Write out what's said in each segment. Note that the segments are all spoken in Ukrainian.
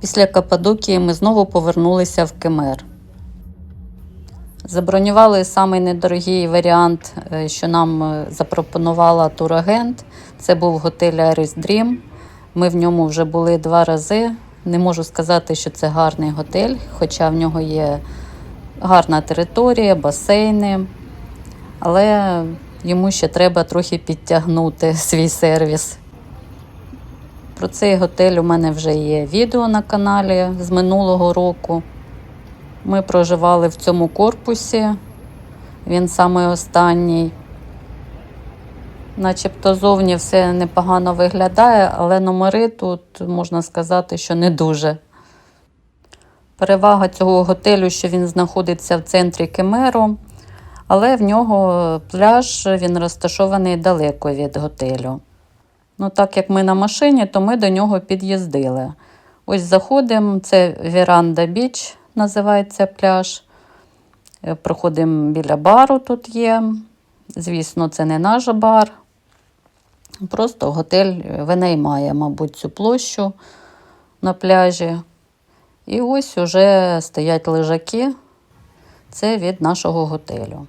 Після Каппадокії ми знову повернулися в Кемер. Забронювали самий недорогий варіант, е, що нам е, запропонувала турагент. Це був готель Iris Dream. Ми в ньому вже були два рази. Не можу сказати, що це гарний готель, хоча в нього є гарна територія, басейни. Але йому ще треба трохи підтягнути свій сервіс. Про цей готель у мене вже є відео на каналі з минулого року. Ми проживали в цьому корпусі. Він самий останній. Начебто зовні все непогано виглядає, але номери тут можна сказати, що не дуже. Перевага цього готелю, що він знаходиться в центрі Кемеру, але в нього пляж він розташований далеко від готелю. Ну, так як ми на машині, то ми до нього під'їздили. Ось заходимо, це Віранда Біч, називається пляж. Е, Проходимо біля бару тут є. Звісно, це не наш бар. Просто готель винаймає, мабуть, цю площу на пляжі. І ось уже стоять лежаки. Це від нашого готелю.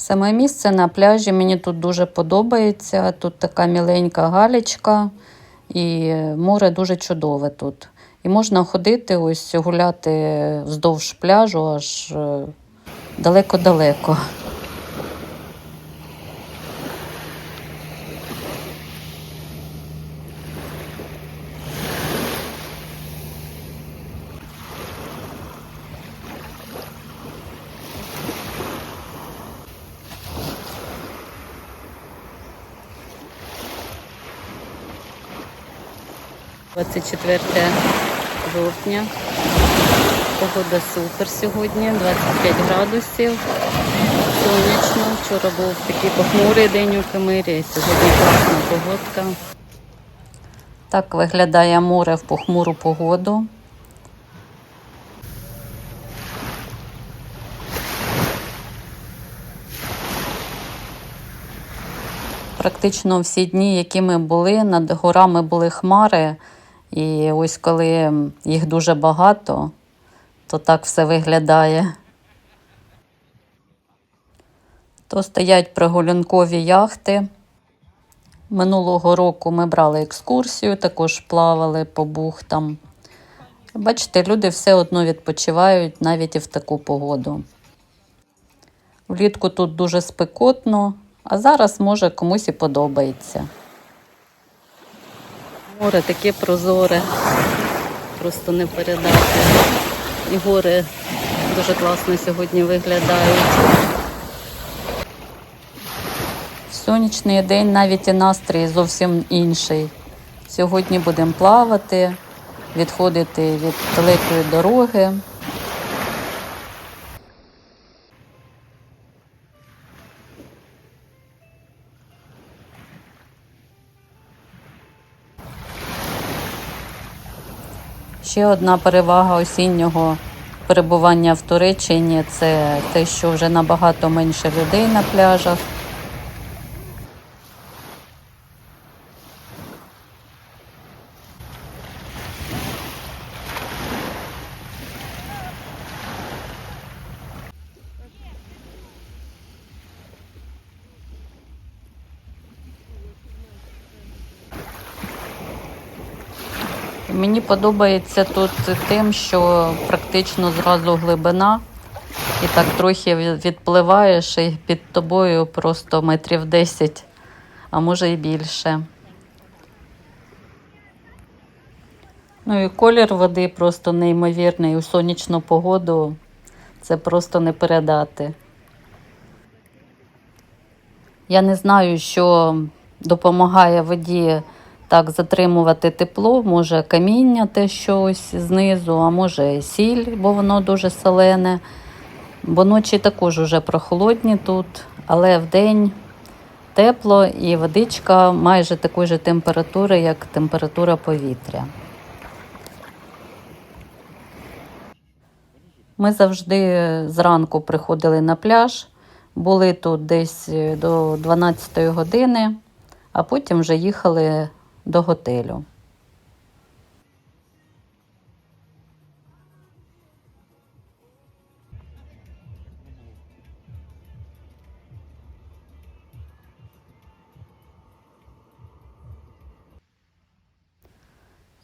Саме місце на пляжі мені тут дуже подобається. Тут така міленька галічка, і море дуже чудове тут. І можна ходити, ось гуляти вздовж пляжу аж е, далеко-далеко. – 24 жовтня. Погода супер сьогодні, 25 градусів. Сонячно. Вчора був такий похмурий день у Камирі, сьогодні класна погодка. Так виглядає море в похмуру погоду. Практично всі дні, які ми були, над горами були хмари. І ось коли їх дуже багато, то так все виглядає. То стоять прогулянкові яхти. Минулого року ми брали екскурсію, також плавали по бухтам. Бачите, люди все одно відпочивають навіть і в таку погоду. Влітку тут дуже спекотно, а зараз може комусь і подобається. Море таке прозоре, просто не передати. І гори дуже класно сьогодні виглядають. В сонячний день навіть і настрій зовсім інший. Сьогодні будемо плавати, відходити від далекої дороги. Ще одна перевага осіннього перебування в Туреччині це те, що вже набагато менше людей на пляжах. Мені подобається тут тим, що практично зразу глибина, і так трохи відпливаєш, і під тобою просто метрів 10, а може і більше. Ну і колір води просто неймовірний. У сонячну погоду це просто не передати. Я не знаю, що допомагає воді так затримувати тепло, може каміння те щось знизу, а може сіль, бо воно дуже солене. Бо ночі також уже прохолодні тут, але вдень тепло і водичка майже такої ж температури, як температура повітря. Ми завжди зранку приходили на пляж, були тут десь до 12 години, а потім вже їхали до готелю.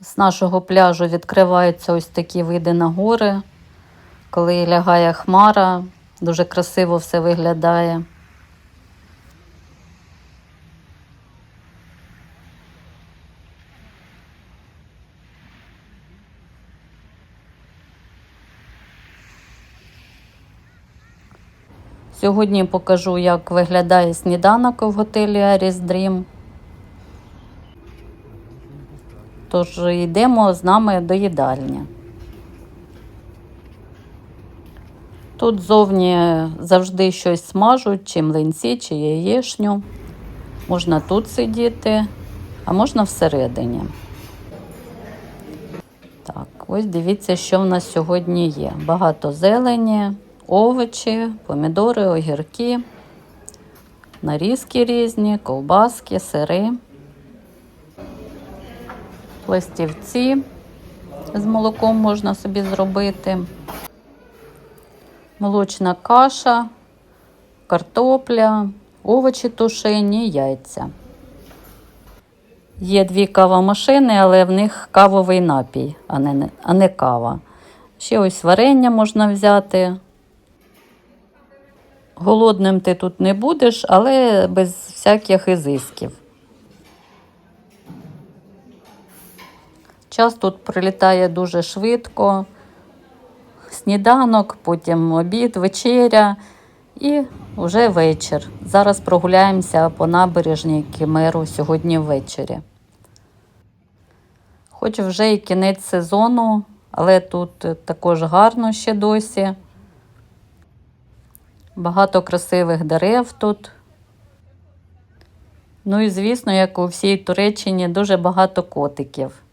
З нашого пляжу відкриваються ось такі види на гори. Коли лягає хмара, дуже красиво все виглядає. Сьогодні покажу, як виглядає сніданок в готелі Aris Dream. Тож йдемо з нами до їдальні. Тут зовні завжди щось смажуть, чи млинці, чи яєшню. Можна тут сидіти, а можна всередині. Так, ось дивіться, що в нас сьогодні є. Багато зелені, овочі, помідори, огірки, нарізки різні, ковбаски, сири, пластівці з молоком можна собі зробити, молочна каша, картопля, овочі тушені, яйця. Є дві кавомашини, але в них кавовий напій, а не, а не кава. Ще ось варення можна взяти. Голодним ти тут не будеш, але без всяких ізисків. Час тут прилітає дуже швидко. Сніданок, потім обід, вечеря і вже вечір. Зараз прогуляємося по набережній Кімеру сьогодні ввечері. Хоч вже і кінець сезону, але тут також гарно ще досі. Багато красивих дерев тут. Ну і, звісно, як у всій Туреччині, дуже багато котиків.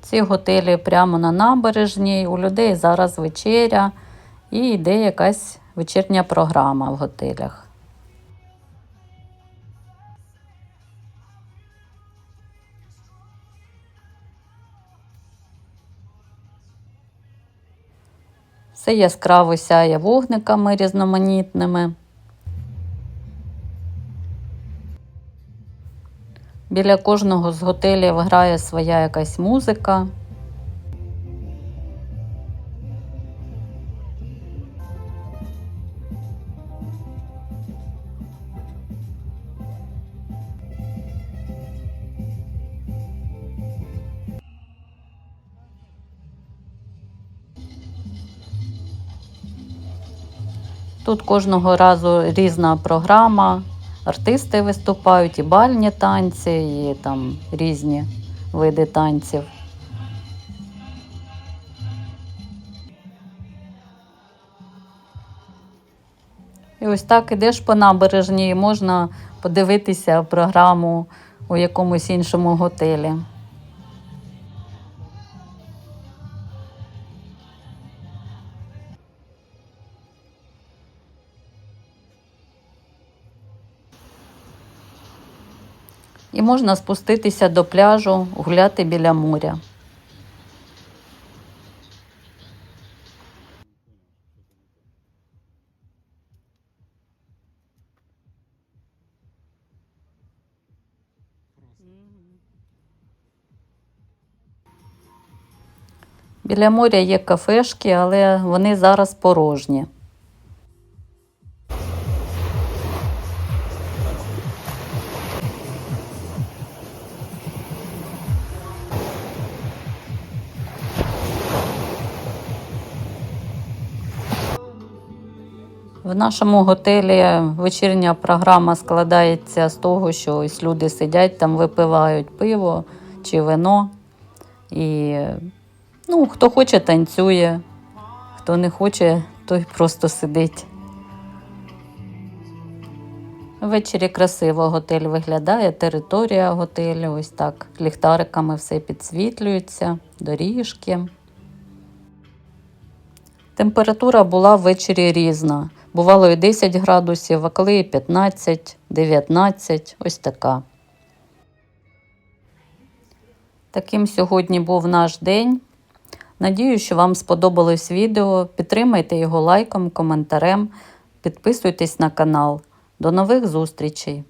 Ці готелі прямо на набережній. У людей зараз вечеря і йде якась вечірня програма в готелях. Все яскраво сяє вогниками різноманітними. Біля кожного з готелів грає своя якась музика. Тут кожного разу різна програма, артисти виступають, і бальні танці, і там різні види танців. І ось так ідеш по набережній, і можна подивитися програму у якомусь іншому готелі. І можна спуститися до пляжу, гуляти біля моря. Біля моря є кафешки, але вони зараз порожні. В нашому готелі вечірня програма складається з того, що ось люди сидять там, випивають пиво чи вино. І ну, хто хоче, танцює, хто не хоче, той просто сидить. Ввечері красиво готель виглядає, територія готелю, ось так. Ліхтариками все підсвітлюється, доріжки. Температура була ввечері різна. Бувало і 10 градусів, а коли і 15, 19, ось така. Таким сьогодні був наш день. Надію, що вам сподобалось відео. Підтримайте його лайком, коментарем, підписуйтесь на канал. До нових зустрічей!